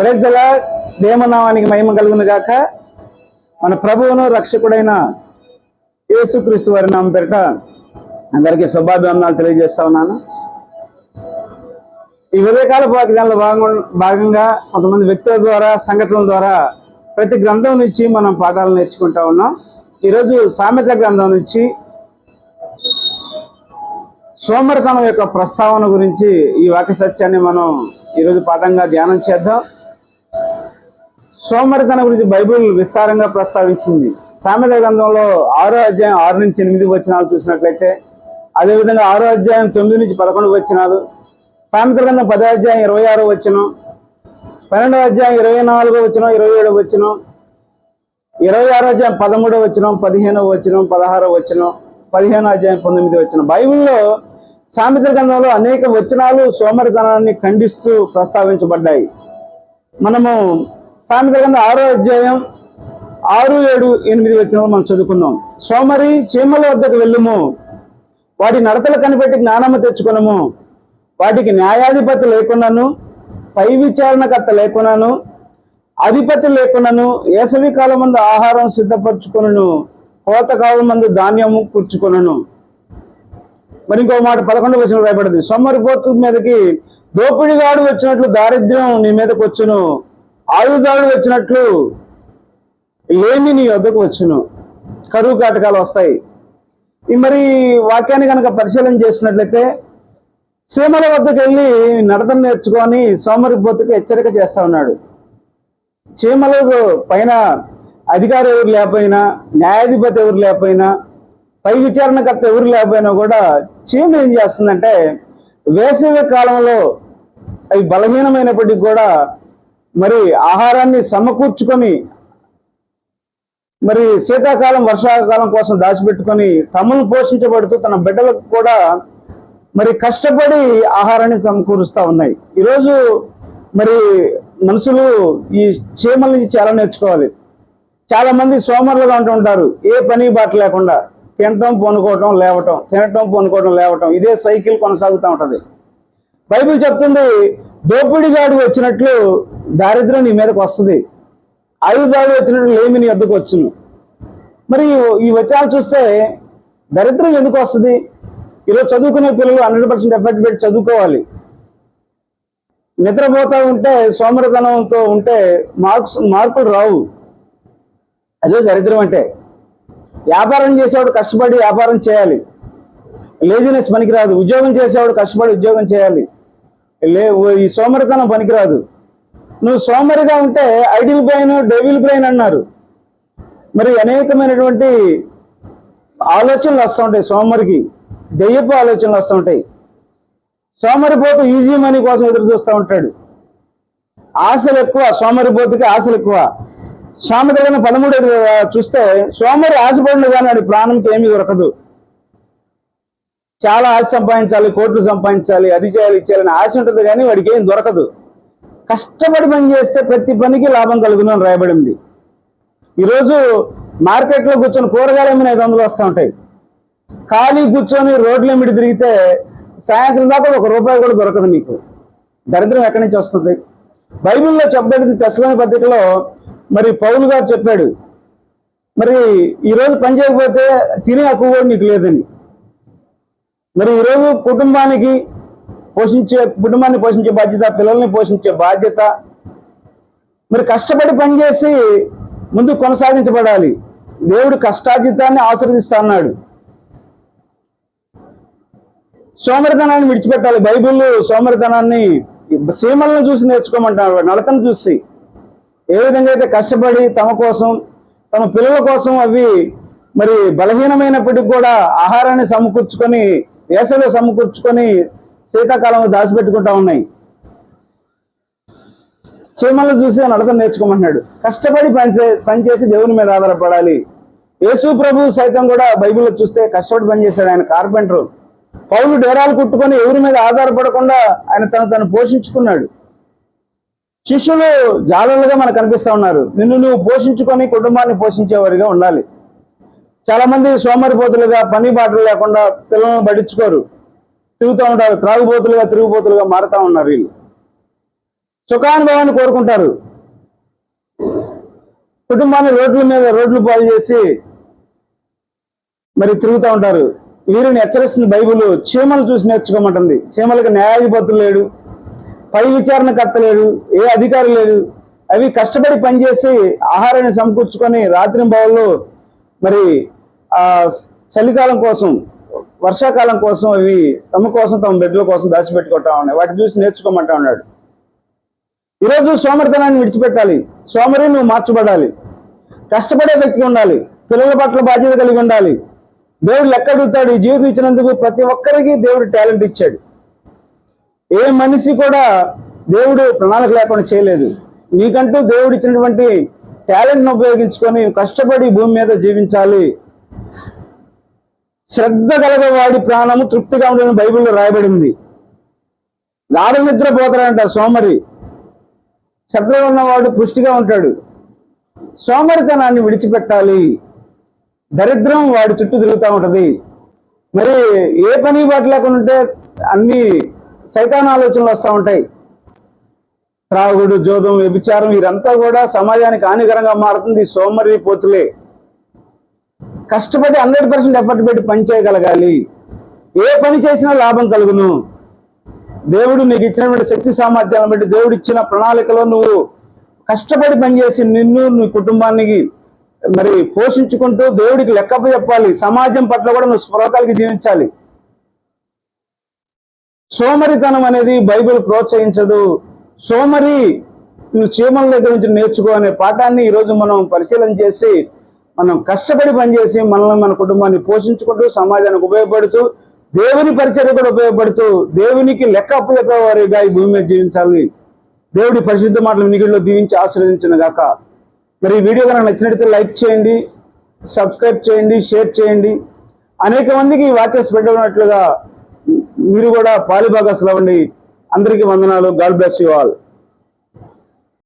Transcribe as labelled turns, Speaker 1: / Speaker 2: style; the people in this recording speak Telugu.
Speaker 1: ప్రజల దేవనామానికి మహిమ కలుగును గాక. మన ప్రభువును రక్షకుడైన యేసుక్రీస్తు వారి నామం పేరిట అందరికీ శుభాభివందనాలు తెలియజేస్తా ఉన్నాను. ఈ ఉదయకాల వాగ్దానంలో భాగం భాగంగా కొంతమంది వ్యక్తుల ద్వారా సంఘటనల ద్వారా ప్రతి గ్రంథం నుంచి మనం పాఠాలు నేర్చుకుంటా ఉన్నాం. ఈరోజు సామెత గ్రంథం నుంచి సోమరితనం యొక్క ప్రస్తావన గురించి ఈ వాక్య సత్యాన్ని మనం ఈరోజు పాఠంగా ధ్యానం చేద్దాం. సోమరితనం గురించి బైబిల్ విస్తారంగా ప్రస్తావించింది. సామెత గ్రంథంలో ఆరో అధ్యాయం ఆరు నుంచి ఎనిమిది వచనాలు చూసినట్లయితే అదేవిధంగా ఆరో అధ్యాయం తొమ్మిది నుంచి పదకొండు వచనాలు సామెత గ్రంథం పదో అధ్యాయం ఇరవై ఆరో వచనం పన్నెండవ అధ్యాయం ఇరవై నాలుగో వచనం ఇరవై ఏడో వచనం ఇరవై ఆరో అధ్యాయం పదమూడో వచనం పదిహేనో వచనం పదహారో వచనం పదిహేనో అధ్యాయం పంతొమ్మిది వచ్చిన బైబిల్లో సామెత గ్రంథంలో అనేక వచనాలు సోమరితనాన్ని ఖండిస్తూ ప్రస్తావించబడ్డాయి. మనము సామెత గ్రంథం ఆరో అధ్యాయం ఆరు ఏడు ఎనిమిది వచ్చిన మనం చదువుకుందాం. సోమరి చీమల వద్దకు వెళ్ళుము. వాటి నడతలు కనిపెట్టి జ్ఞానము తెచ్చుకునము. వాటికి న్యాయాధిపతి లేకున్నాను పై విచారణకర్త లేకున్నాను అధిపతి లేకున్నాను వేసవి కాలం మందు ఆహారం సిద్ధపరచుకొనను కోతకాలం మందు ధాన్యము కూర్చుకొనను. మరి ఇంకో మాట పదకొండు వచ్చిన రాయబడింది. సోమరిపోతు మీదకి దోపిడిగాడు వచ్చినట్లు దారిద్ర్యం నీ మీదకి వచ్చును ఆయుధాలు వచ్చినట్లు లేమి నీ వద్దకు వచ్చును. కరువు కాటకాలు వస్తాయి. ఈ మరి వాక్యాన్ని కనుక పరిశీలన చేసినట్లయితే సీమల వద్దకు వెళ్ళి నడతం నేర్చుకొని సోమరిపోతుకు హెచ్చరిక చేస్తా ఉన్నాడు. చీమలకు పైన అధికారి ఎవరు లేకపోయినా న్యాయాధిపతి ఎవరు లేకపోయినా పై విచారణకర్త ఎవరు లేకపోయినా కూడా చీమ ఏం చేస్తుందంటే వేసవి కాలంలో అవి బలహీనమైనప్పటికీ కూడా మరి ఆహారాన్ని సమకూర్చుకొని మరి శీతాకాలం వర్షాకాలం కోసం దాచిపెట్టుకొని తమను పోషించబడుతూ తన బిడ్డలకు కూడా మరి కష్టపడి ఆహారాన్ని సమకూరుస్తూ ఉన్నాయి. ఈరోజు మరి మనుషులు ఈ చీమల నుంచి చాలా నేర్చుకోవాలి. చాలా మంది సోమరులుగా ఉంటుంటారు ఏ పని బాట లేకుండా తినటం పొనుకోవటం లేవటం తినటం పొనుకోవటం లేవటం ఇదే సైకిల్ కొనసాగుతూ ఉంటుంది. బైబిల్ చెప్తుంది దోపిడిగాడు వచ్చినట్లు దారిద్ర్యం నీ మీదకి వస్తుంది. ఆయుధాలు వచ్చినట్లు లేమి నీ వద్దకు వచ్చును. మరి ఈ వచనాలు చూస్తే దరిద్రం ఎందుకు వస్తుంది? ఈరోజు చదువుకునే పిల్లలు హండ్రెడ్ పర్సెంట్ ఎఫర్ట్ పెట్టి చదువుకోవాలి. నిద్రపోతూ ఉంటే సోమరతనంతో ఉంటే మార్క్స్ మార్కులు రావు. అదే దరిద్రం అంటే. వ్యాపారం చేసేవాడు కష్టపడి వ్యాపారం చేయాలి. లేజినెస్ పనికిరాదు. ఉద్యోగం చేసేవాడు కష్టపడి ఉద్యోగం చేయాలి. లే ఈ సోమరితనం పనికిరాదు. నువ్వు సోమరిగా ఉంటే ఐడిల్ బ్రెయిన్ డెవిల్ బ్రెయిన్ అన్నారు. మరి అనేకమైనటువంటి ఆలోచనలు వస్తూ ఉంటాయి సోమరికి. దెయ్యపు ఆలోచనలు వస్తూ ఉంటాయి. సోమరిపోతు ఈజీ మనీ కోసం ఎదురు చూస్తూ ఉంటాడు. ఆశలు ఎక్కువ సోమరిపోతుకి ఆశలు ఎక్కువ. సామెత పదమూడు చూస్తే సోమరి ఆశపడిన కానీ వాడి ప్రాణంకి ఏమీ దొరకదు. చాలా ఆశ సంపాదించాలి కోట్లు సంపాదించాలి అది చేయాలి ఇచ్చేయాలని ఆశ ఉంటుంది కానీ వాడికి ఏం దొరకదు. కష్టపడి పని చేస్తే ప్రతి పనికి లాభం కలుగును అని రాయబడింది ఈరోజు మార్కెట్లో కూర్చొని కూరగాయలు ఏమైనా ఐదు వందలు వస్తూ ఉంటాయి. ఖాళీ కూర్చొని రోడ్ల మీద తిరిగితే సాయంత్రం దాకా ఒక రూపాయి కూడా దొరకదు మీకు. దరిద్రం ఎక్కడి నుంచి వస్తుంది? బైబిల్లో చెప్పబడింది తెసలోని పద్ధతిలో మరి పౌలు గారు చెప్పాడు. మరి ఈరోజు పని చేయకపోతే తినే హక్కు కూడా నీకు లేదని. మరి ఈరోజు కుటుంబానికి పోషించే కుటుంబాన్ని పోషించే బాధ్యత పిల్లల్ని పోషించే బాధ్యత. మరి కష్టపడి పనిచేసి ముందు కొనసాగించబడాలి. దేవుడు కష్టాజితాన్ని ఆశీర్దిస్తా అన్నాడు. సోమరితనాన్ని విడిచిపెట్టాలి. బైబిల్ సోమరితనాన్ని సీమలను చూసి నేర్చుకోమంటారు నడకను చూసి ఏ విధంగా అయితే కష్టపడి తమ కోసం తమ పిల్లల కోసం అవి మరి బలహీనమైనప్పటికీ కూడా ఆహారాన్ని సమకూర్చుకొని వేసవిలో సమకూర్చుకొని శీతాకాలంలో దాచిపెట్టుకుంటా ఉన్నాయి. చీమలను చూసి నడక నేర్చుకోమంటున్నాడు. కష్టపడి పనిచే పనిచేసి దేవుని మీద ఆధారపడాలి. యేసు ప్రభు సైతం కూడా బైబిల్లో చూస్తే కష్టపడి పనిచేశాడు ఆయన కార్పెంటర్. పౌరులు డేరాలు కుట్టుకొని ఎవరి మీద ఆధారపడకుండా ఆయన తను తను పోషించుకున్నాడు. శిష్యులు జాలలుగా మనకు కనిపిస్తూ ఉన్నారు. నిన్ను నువ్వు పోషించుకొని కుటుంబాన్ని పోషించేవారిగా ఉండాలి. చాలా మంది సోమరిపోతులుగా పని బాటలు లేకుండా పిల్లలను పడించుకోరు తిరుగుతూ ఉంటారు త్రాగుబోతులుగా తిరుగుబోతులుగా మారుతా ఉన్నారు వీళ్ళు. సుఖానుభవాన్ని కోరుకుంటారు. కుటుంబాన్ని రోడ్ల మీద రోడ్లు పాలు చేసి మరి తిరుగుతూ ఉంటారు. వీరిని హెచ్చరిస్తున్న బైబిల్ చీమలు చూసి నేర్చుకోమంటుంది. చీమలకు న్యాయాధిపతులు లేడు పై విచారణకర్త లేడు ఏ అధికారి లేడు. అవి కష్టపడి పనిచేసి ఆహారాన్ని సమకూర్చుకొని రాత్రి బావుల్లో మరి ఆ చలికాలం కోసం వర్షాకాలం కోసం ఇవి తమ కోసం తమ బిడ్డల కోసం దాచిపెట్టుకుంటా ఉన్నాయి. వాటిని చూసి నేర్చుకోమంటా ఉన్నాడు. ఈరోజు సోమరితనాన్ని విడిచిపెట్టాలి. సోమరి నువ్వు మార్చబడాలి. కష్టపడే వ్యక్తి ఉండాలి. పిల్లల పట్ల బాధ్యత కలిగి ఉండాలి. దేవుడు లెక్క అడుగుతాడు. ఈ జీవితం ఇచ్చినందుకు ప్రతి ఒక్కరికి దేవుడు టాలెంట్ ఇచ్చాడు. ఏ మనిషి కూడా దేవుడు ప్రణాళిక లేకుండా చేయలేదు. నీకంటూ దేవుడు ఇచ్చినటువంటి టాలెంట్ను ఉపయోగించుకొని కష్టపడి భూమి మీద జీవించాలి. శ్రద్ధ కలగవాడి ప్రాణము తృప్తిగా ఉండని బైబిల్లో రాయబడింది. గాఢ నిద్ర సోమరి. శ్రద్ధ ఉన్నవాడు పుష్టిగా ఉంటాడు. సోమరితనాన్ని విడిచిపెట్టాలి. దరిద్రం వాడి చుట్టూ తిరుగుతూ ఉంటుంది. మరి ఏ పని బాట లేకుండా ఉంటే అన్ని సైతాన్ ఆలోచనలు వస్తూ ఉంటాయి. త్రాగుడు జోదం వ్యభిచారం వీరంతా కూడా సమాజానికి హానికరంగా మారుతుంది. సోమరి పోతులే. కష్టపడి హండ్రెడ్ పర్సెంట్ ఎఫర్ట్ పెట్టి పని చేయగలగాలి. ఏ పని చేసినా లాభం కలుగును. దేవుడు నీకు ఇచ్చినటువంటి శక్తి సామర్థ్యాలను బట్టి దేవుడు ఇచ్చిన ప్రణాళికలో నువ్వు కష్టపడి పనిచేసి నిన్ను నీ కుటుంబానికి మరి పోషించుకుంటూ దేవుడికి లెక్కప్ప చెప్పాలి. సమాజం పట్ల కూడా నువ్వు స్పృహకాలకి జీవించాలి. సోమరితనం అనేది బైబిల్ ప్రోత్సహించదు. సోమరి నువ్వు చీమల దగ్గర నుంచి నేర్చుకో అనే పాఠాన్ని ఈరోజు మనం పరిశీలన చేసి మనం కష్టపడి పనిచేసి మనల్ని మన కుటుంబాన్ని పోషించుకుంటూ సమాజానికి ఉపయోగపడుతూ దేవుని పరిచర్య కూడా ఉపయోగపడుతూ దేవునికి లెక్క అప్పచెప్పేవారిగా ఈ భూమి మీద జీవించాలి. దేవుడి పరిశుద్ధ మాటలు వినికిడిలో దీవించి ఆశీర్వదించిన గాక. మరి ఈ వీడియో కనుక నచ్చినట్లయితే లైక్ చేయండి సబ్స్క్రైబ్ చేయండి షేర్ చేయండి. అనేక మందికి ఈ వాక్యం స్ప్రెడ్ అవునట్లుగా మీరు కూడా పాలిభాగస్లు అవ్వండి. అందరికీ వందనాలు. God bless you all